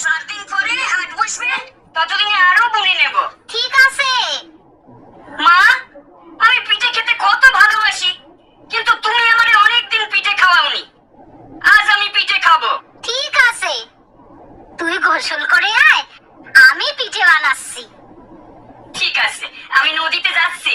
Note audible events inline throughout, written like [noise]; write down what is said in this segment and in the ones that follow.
সাত দিন পরে হাট বসবে ততদিনে আরও বুড়ি নেব। ঠিক আছে। মা আমি পিঠে খেতে কত ভালোবাসি কিন্তু তুমি আমারে অনেকদিন পিঠে খাওয়াওনি। আজ আমি পিঠে খাব। ঠিক আছে। তুই গোসল করে আয় আমি পিঠে বানাচ্ছি। ঠিক আছে আমি নদীতে যাচ্ছি।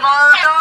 Marco.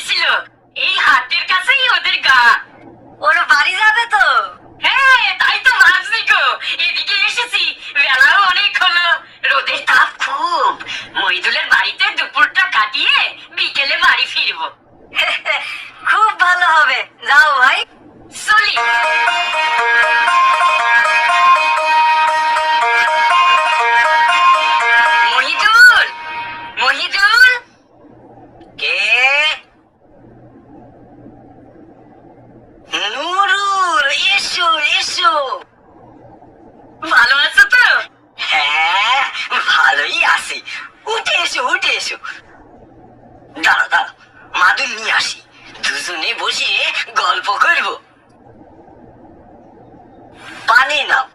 হয়েছিল এই কাছেই ওদের গা। ওর বাড়ি যাবে তো? হ্যাঁ তাই তো এদিকে এসেছি। বেলাও অনেক হলো। রোদের তাপ খুব। মহিদুলের বাড়িতে দুপুরটা কাটিয়ে বিকেলে বাড়ি ফিরবো। [laughs] খুব ভালো হবে। যাও ভাই। চলি। নিয়ে বসে গল্প করব। পানি নাও।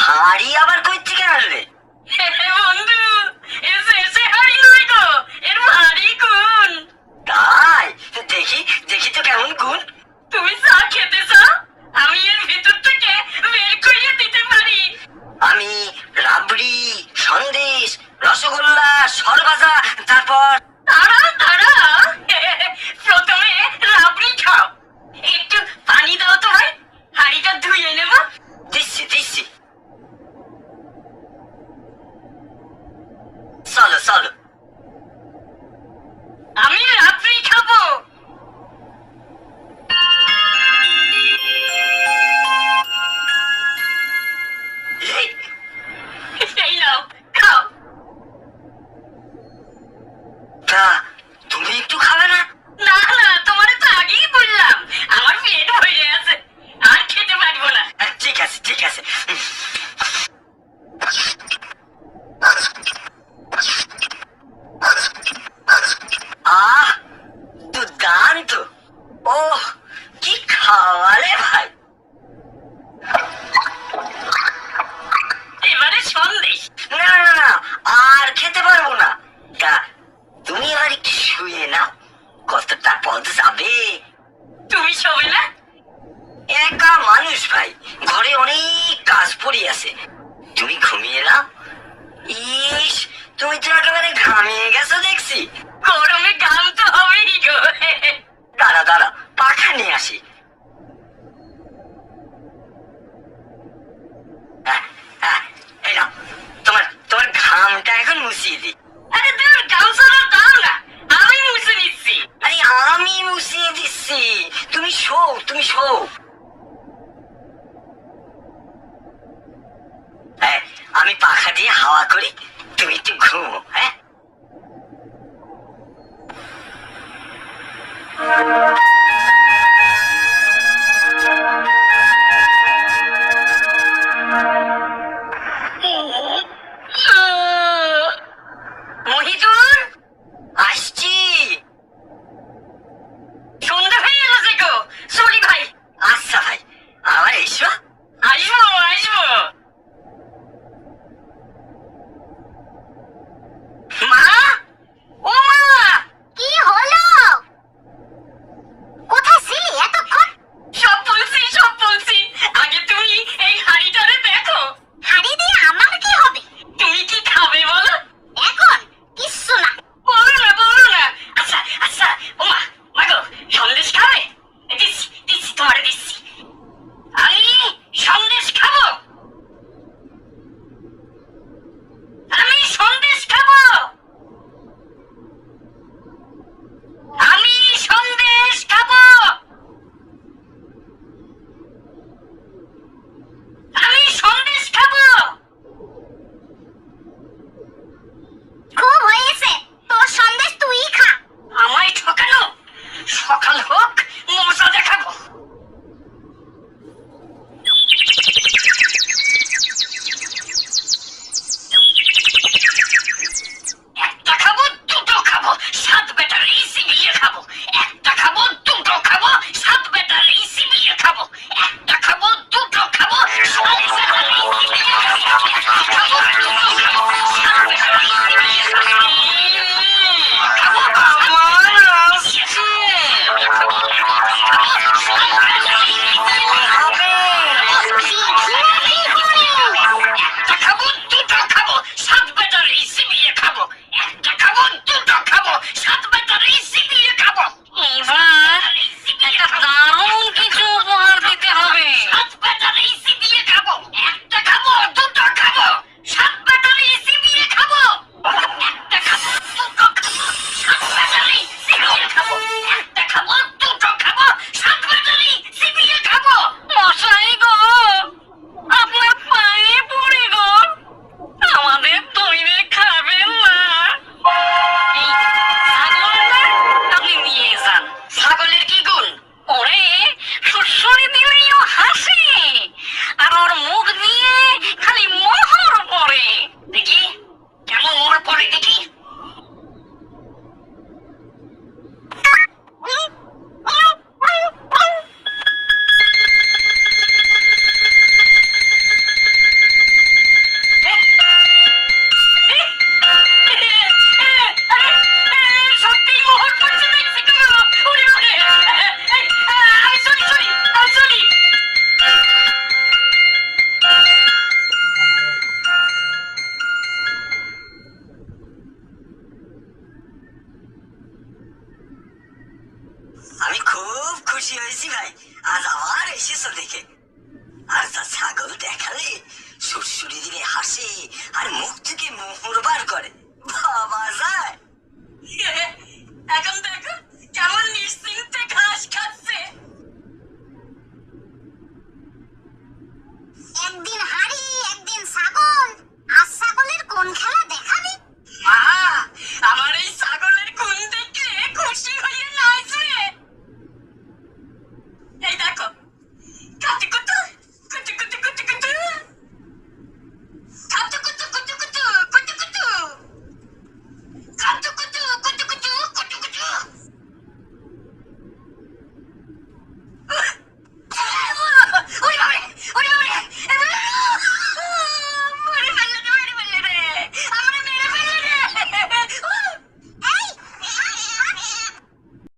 হাড়ি আবার কই থেকে রে Бразилии.